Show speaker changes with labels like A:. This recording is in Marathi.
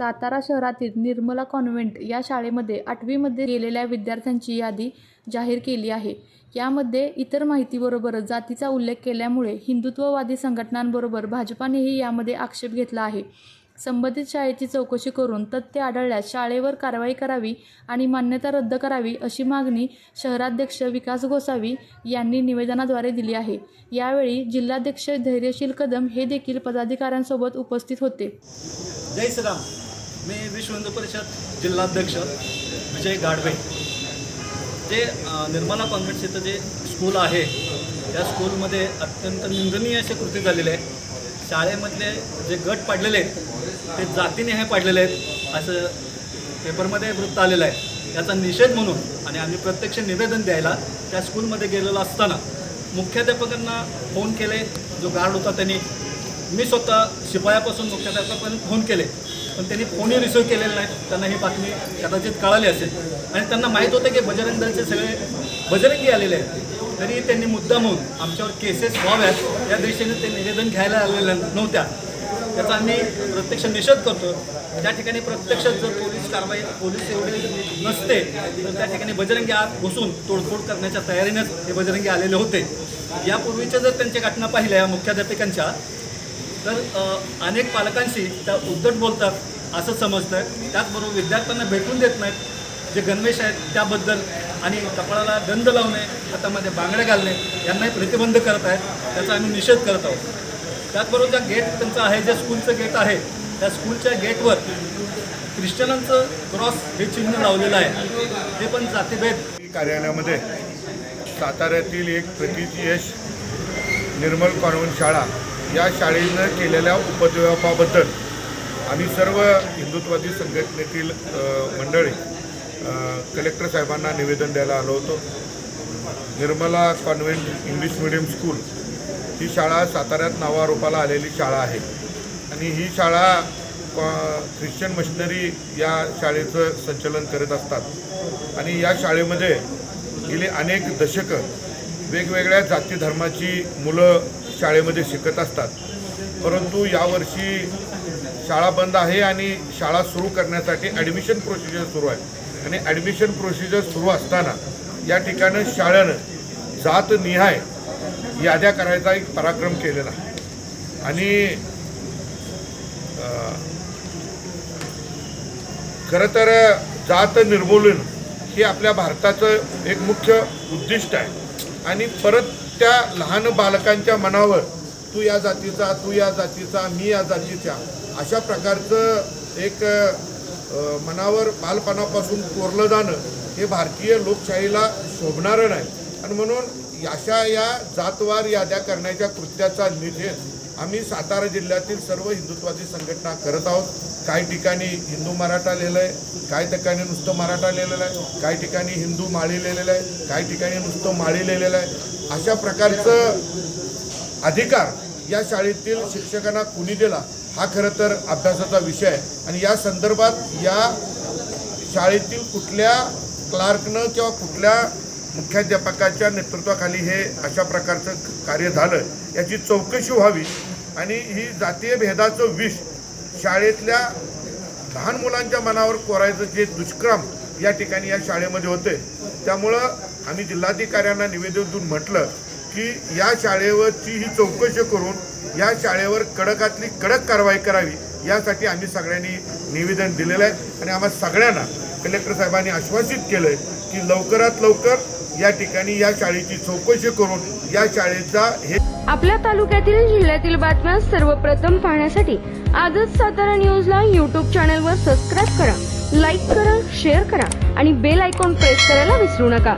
A: सातारा शहरातील निर्मला कॉन्व्हेंट या शाळेमध्ये आठवीमध्ये गेलेल्या विद्यार्थ्यांची यादी जाहीर केली आहे. यामध्ये इतर माहितीबरोबरच जातीचा उल्लेख केल्यामुळे हिंदुत्ववादी संघटनांबरोबर भाजपानेही यामध्ये आक्षेप घेतला आहे. संबंधित शाळेची चौकशी करून तथ्य आढळल्यास शाळेवर कारवाई करावी आणि मान्यता रद्द करावी अशी मागणी शहराध्यक्ष विकास गोसावी यांनी निवेदनाद्वारे दिली आहे. यावेळी जिल्हाध्यक्ष धैर्यशील कदम हे देखील पदाधिकाऱ्यांसोबत उपस्थित होते.
B: जय श्रीराम मी विश्व हिंदू परिषद जिल्हाध्यक्ष विजय गाडवे. जे निर्मला कॉन्व्हेंट्स इथं जे स्कूल आहे त्या स्कूलमध्ये अत्यंत निंदनीय असे कृती झालेले आहे शाळेमधले जे गट पाडलेले आहेत ते जातीने हे पाडलेले आहेत असं पेपरमध्ये वृत्त आलेलं आहे. याचा निषेध म्हणून आणि आम्ही प्रत्यक्ष निवेदन द्यायला त्या स्कूलमध्ये गेलेलो असताना मुख्याध्यापकांना फोन केले जो गार्ड होता त्यांनी. मी स्वतः शिपायापासून मुख्याध्यापकापर्यंत फोन केले. पण त्यांनी फोनही रिसिव्ह केलेले नाहीत. त्यांना ही बातमी कदाचित कळाली असेल. आणि त्यांना माहीत होतं की बजरंग दलचे सगळे बजरंगी आलेले आहेत. तरी त्यांनी मुद्दाम होऊन आमच्यावर केसेस व्हाव्यात या दृष्टीने ते निवेदन घ्यायला आलेल्या नव्हत्या. त्याचा आम्ही प्रत्यक्ष निषेध करतो. त्या ठिकाणी प्रत्यक्ष जर पोलीस कारवाई पोलीस एवढे नसते तर त्या ठिकाणी बजरंगी आत घुसून तोडफोड करण्याच्या तयारीनेच हे बजरंगी आलेले होते. यापूर्वीच्या जर त्यांच्या घटना पाहिल्या मुख्याध्यापकांच्या तर अनेक पालकांशी त्या उद्धट बोलतात असं समजतं आहे त्याचबरोबर विद्यार्थ्यांना भेटून देत नाहीत. जे गणवेश आहेत त्याबद्दल आणि कपाळाला गंध लावणे हातामध्ये बांगड्या घालणे यांनाही प्रतिबंध करत आहेत. त्याचा आम्ही निषेध करत आहोत. त्याचबरोबर ज्या गेट त्यांचं आहे जे स्कूलचं गेट आहे त्या स्कूलच्या गेटवर ख्रिश्चनांचं क्रॉस हे चिन्ह लावलेलं आहे. ते पण जातीभेद.
C: कार्यालयामध्ये साताऱ्यातील एक प्रतीची यश निर्मल कॉन्व्हेंट शाळा या शाळेनं केलेल्या उपद्व्यापाबद्दल आम्ही सर्व हिंदुत्वादी संघटनेतील मंडळी कलेक्टर साहेबांना निवेदन द्यायला आलो होतो. Nirmala convent English medium school ही शाळा साताऱ्यात नावारूपाला आलेली शाळा आहे. आणि ही शाळा ख्रिश्चन मशिनरी या शाळेचं संचलन करत असतात. आणि या शाळेमध्ये गेली अनेक दशकं वेगवेगळ्या जाती धर्माची मुलं शाळेमध्ये शिकत असतात. परंतु यावर्षी शाळा बंद आहे आणि शाळा सुरू करण्यासाठी ॲडमिशन प्रोसिजर सुरू आहे. आणि ॲडमिशन प्रोसिजर सुरू असताना या ठिकाणं शाळेनं जातनिहाय याद्या करायचा एक पराक्रम केलेला आहे. आणि खरं तर जात निर्मूलन हे आपल्या भारताचं एक मुख्य उद्दिष्ट आहे. आणि परत त्या लहान बालकांच्या मनावर तू या जातीचा तू या जातीचा मी या जातीचा अशा प्रकारचं एक मनावर बालपणापासून कोरलं जाणं हे भारतीय लोकशाहीला शोभणारं नाही. आणि म्हणून अशा या जातवार याद्या करण्याच्या कृत्याचा निषेध आम्ही सातारा जिल्ह्यातील सर्व हिंदुत्वाची संघटना करत आहोत. काही ठिकाणी हिंदू मराठा लिहिलं आहे काही ठिकाणी नुसतं मराठा लिहिलेलं आहे काही ठिकाणी हिंदू माळी लिहिलेलं आहे काही ठिकाणी नुसतं माळी लिहिलेलं आहे. अशा प्रकारचं अधिकार या शाळेतील शिक्षकांना कुणी दिला हा खरं तर अभ्यासाचा विषय आहे. आणि या संदर्भात या शाळेतील कुठल्या क्लार्कनं किंवा कुठल्या मुख्याध्यापकाच्या नेतृत्वाखाली हे अशा प्रकारचं कार्य झालं याची चौकशी व्हावी. आणि ही जातीय भेदाचं विष शाळेतल्या लहान मुलांच्या मनावर कोरायचं जे दुष्क्रम या ठिकाणी या शाळेमध्ये होते त्यामुळं आम्ही जिल्हाधिकाऱ्यांना निवेदन देऊन म्हटलं की या शाळेवरची ही चौकशी करून या शाळेवर कडकातली कडक कारवाई करावी यासाठी आम्ही सगळ्यांनी निवेदन दिलेलं आहे. आणि आम्हा सगळ्यांना कलेक्टर साहेबांनी आश्वासित केलं आहे की लवकरात लवकर या ठिकाणी या शाळेची चौकशी करून या शाळेचा हे
D: आपल्या तालुक्यातील जिल्ह्यातील बातम्या सर्वप्रथम पाहण्यासाठी आजच सातारा न्यूजला यूट्यूब चॅनलवर सबस्क्राईब करा लाईक करा शेअर करा आणि बेल आयकॉन प्रेस करायला विसरू नका.